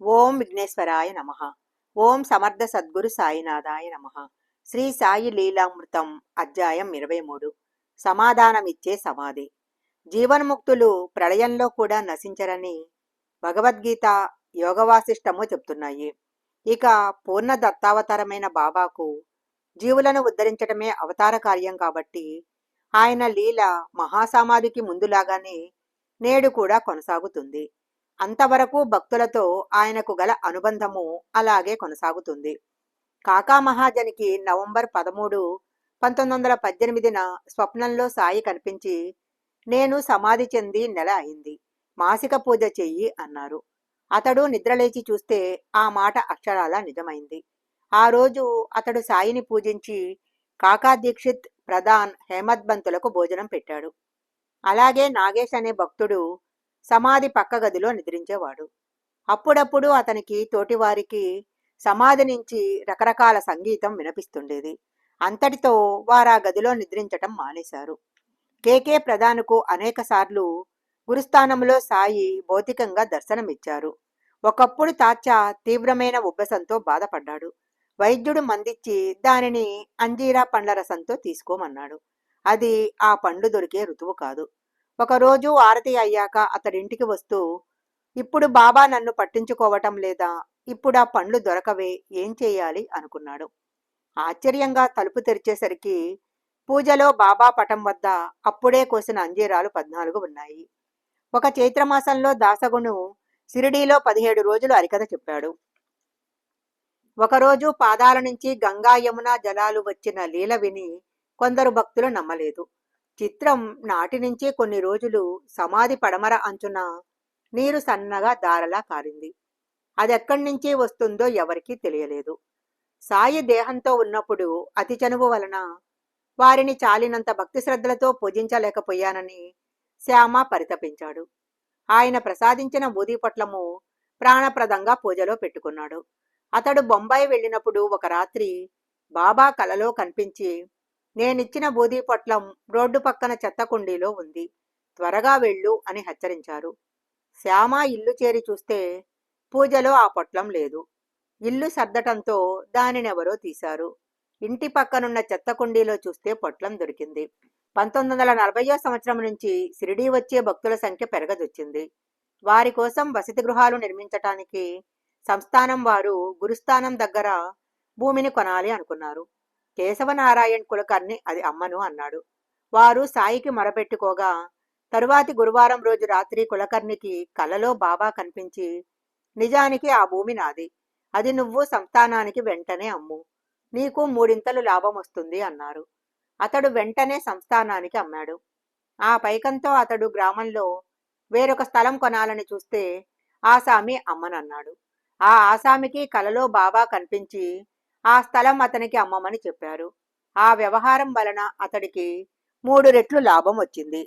ఓం విఘ్నేశ్వరాయ నమ. ఓం సమర్థ సద్గురు సాయినాథాయ నమ. శ్రీ సాయి లీలామృతం అధ్యాయం ఇరవై మూడు సమాధానమిచ్చే సమాధి. జీవన్ముక్తులు ప్రళయంలో కూడా నశించరని భగవద్గీత యోగవాసిష్టము చెప్తున్నాయి. ఇక పూర్ణ దత్తావతారమైన బాబాకు జీవులను ఉద్ధరించడమే అవతార కార్యం కాబట్టి ఆయన లీల మహాసమాధికి ముందులాగానే నేడు కూడా కొనసాగుతుంది. అంతవరకు భక్తులతో ఆయనకు గల అనుబంధము అలాగే కొనసాగుతుంది. కాకా మహాజనికి నవంబర్ పదమూడు పంతొమ్మిది వందల పద్దెనిమిదిన స్వప్నంలో సాయి కనిపించి నేను సమాధి చెంది నెల అయింది మాసిక పూజ చెయ్యి అన్నారు. అతడు నిద్రలేచి చూస్తే ఆ మాట అక్షరాల నిజమైంది. ఆ రోజు అతడు సాయిని పూజించి కాకా దీక్షిత్ ప్రధాన్ హేమద్బంతులకు భోజనం పెట్టాడు. అలాగే నాగేష్ అనే భక్తుడు సమాధి పక్క గదిలో నిద్రించేవాడు. అప్పుడప్పుడు అతనికి తోటివారికి సమాధి నుంచి రకరకాల సంగీతం వినిపిస్తుండేది. అంతటితో వారు ఆ గదిలో నిద్రించటం మానేశారు. కేకే ప్రధాన్కు అనేకసార్లు గురుస్థానంలో సాయి భౌతికంగా దర్శనమిచ్చారు. ఒకప్పుడు తాచా తీవ్రమైన ఉబ్బసంతో బాధపడ్డాడు. వైద్యుడు మందిచ్చి దానిని అంజీరా పండ్ల రసంతో తీసుకోమన్నాడు. అది ఆ పండు దొరికే ఋతువు కాదు. ఒకరోజు ఆరతి అయ్యాక అతడింటికి వస్తూ ఇప్పుడు బాబా నన్ను పట్టించుకోవటం లేదా? ఇప్పుడు ఆ పండ్లు దొరకవే ఏం చేయాలి? అనుకున్నాడు. ఆశ్చర్యంగా తలుపు తెరిచేసరికి పూజలో బాబా పటం వద్ద అప్పుడే కోసిన అంజీరాలు పద్నాలుగు ఉన్నాయి. ఒక చైత్రమాసంలో దాసగును సిరిడీలో పదిహేడు రోజులు అరికథ చెప్పాడు. ఒకరోజు పాదాల నుంచి గంగా యమున జలాలు వచ్చిన లీల విని కొందరు భక్తులు నమ్మలేదు. చిత్రం నాటి నుంచే కొన్ని రోజులు సమాధి పడమర అంచున నీరు సన్నగా దారలా కారింది. అదెక్కడి నుంచే వస్తుందో ఎవరికీ తెలియలేదు. సాయి దేహంతో ఉన్నప్పుడు అతి చనువు వలన వారిని చాలినంత భక్తి శ్రద్ధలతో పూజించలేకపోయానని శ్యామ పరితపించాడు. ఆయన ప్రసాదించిన బూది పొట్లము ప్రాణప్రదంగా పూజలో పెట్టుకున్నాడు. అతడు బొంబాయి వెళ్ళినప్పుడు ఒక రాత్రి బాబా కలలో కనిపించి నేనిచ్చిన బూదీ పొట్లం రోడ్డు పక్కన చెత్త కుండీలో ఉంది. త్వరగా వెళ్ళు అని హెచ్చరించారు. శ్యామ ఇల్లు చేరి చూస్తే పూజలో ఆ పొట్లం లేదు. ఇల్లు సర్దటంతో దానినెవరో తీశారు. ఇంటి పక్కనున్న చెత్త కుండీలో చూస్తే పొట్లం దొరికింది. పంతొమ్మిది వందల నలభైయో సంవత్సరం నుంచి షిరిడీ వచ్చే భక్తుల సంఖ్య పెరగదొచ్చింది. వారి కోసం వసతి గృహాలు నిర్మించటానికి సంస్థానం వారు గురుస్థానం దగ్గర భూమిని కొనాలి అనుకున్నారు. కేశవనారాయణ్ కులకర్ణి అది అమ్మను అన్నాడు. వారు సాయికి మొరపెట్టుకోగా తరువాతి గురువారం రోజు రాత్రి కులకర్ణికి కలలో బాబా కనిపించి నిజానికి ఆ భూమి నాది. అది నువ్వు సంస్థానానికి వెంటనే అమ్ము. నీకు మూడింతలు లాభం వస్తుంది అన్నారు. అతడు వెంటనే సంస్థానానికి అమ్మాడు. ఆ పైకంతో అతడు గ్రామంలో వేరొక స్థలం కొనాలని చూస్తే ఆసామి అమ్మనన్నాడు. ఆ ఆసామికి కలలో బాబా కనిపించి ఆ స్థలం అతనికి అమ్మమని చెప్పారు. ఆ వ్యవహారం వలన అతడికి మూడు రెట్లు లాభం వచ్చింది.